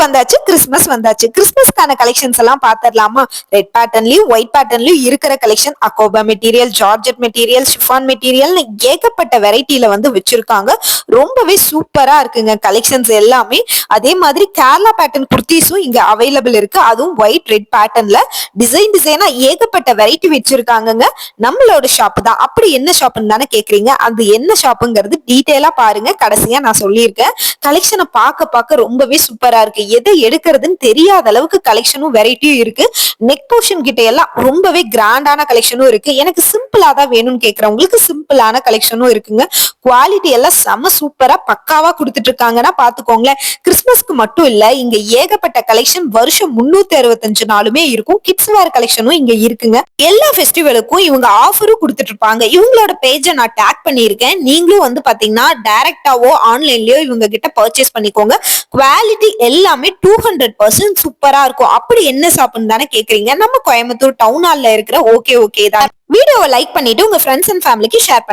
வந்தாச்சு வந்தாச்சு கிறிஸ்மஸ் வந்தாச்சு. கிறிஸ்மஸ்க்கான கலெக்ஷன்ஸ் எல்லாம் பாத்திரலாமா? ரெட் பேட்டர்ன்லயும் ஒயிட் பேட்டர்ன்லயும் இருக்கிற collection அக்கோபா material georgette material chiffon material ஏகப்பட்ட வெரைட்டில வந்து வச்சிருக்காங்க. ரொம்பவே சூப்பரா இருக்குங்க கலெக்ஷன்ஸ் எல்லாமே. அதே மாதிரி கேரளா பேட்டர்ன் குர்த்திஸும் இங்க அவைலபிள் இருக்கு. அதுவும் ஒயிட் ரெட் பேட்டர்ன்ல டிசைன் டிசைனா ஏகப்பட்ட வெரைட்டி வச்சிருக்காங்கங்க. நம்மளோட ஷாப் தான். அப்படி என்ன ஷாப்னு தானே கேக்குறீங்க? அது என்ன ஷாப்புங்கிறது டீட்டெயிலா பாருங்க. கடைசியா நான் சொல்லியிருக்கேன். கலெக்ஷனை பார்க்க பார்க்க ரொம்பவே சூப்பரா இருக்கு. எதை எடுக்கிறதுன்னு தெரியாத அளவுக்கு கலெக்ஷனும் வெரைட்டியும் இருக்கு. நெக் போர்ஷன் கிட்ட எல்லாம் ரொம்பவே கிராண்டான கலெக்ஷனும் இருக்கு. எனக்கு சிம்பிளா தான் வேணும்னு கேக்குறவங்களுக்கு சிம்பிளான கலெக்ஷனும் இருக்குங்க. குவாலிட்டி எல்லாம் செம சூப்பரா பக்காவா கொடுத்துட்டு இருக்காங்கன்னா பாத்துக்கோங்களேன். கிறிஸ்மஸ்க்கு மட்டும் இல்ல இங்க ஏகப்பட்ட கலெக்ஷன் வருஷம் முன்னூத்தி அறுபத்தஞ்சு நாளுமே இருக்கும். கிட்ஸ் வேர் கலெக்ஷனும் இங்க இருக்குங்க. எல்லா ஃபெஸ்டிவலுக்கும் இவங்க ஆஃபரும் கொடுத்துட்டு இருப்பாங்க இவங்களோட பேஜை நான் டேக் பண்ணியிருக்கேன். நீங்களும் வந்து பாத்தீங்கன்னா டைரக்டாவோ ஆன்லைன்லயோ இவங்க கிட்ட பர்ச்சேஸ் பண்ணிக்கோங்க. குவாலிட்டி எல்லாமே டூ ஹண்ட்ரட் பர்சன்ட் சூப்பரா இருக்கும். அப்படி என்ன ஷாப்னு தானே கேக்குறீங்க? நம்ம கோயம்புத்தூர் டவுன் ஹால்ல இருக்கிற ஓகே ஓகே தான். வீடியோவை லைக் பண்ணிட்டு உங்க ஃப்ரெண்ட்ஸ் அண்ட் ஃபேமிலிக்கு ஷேர்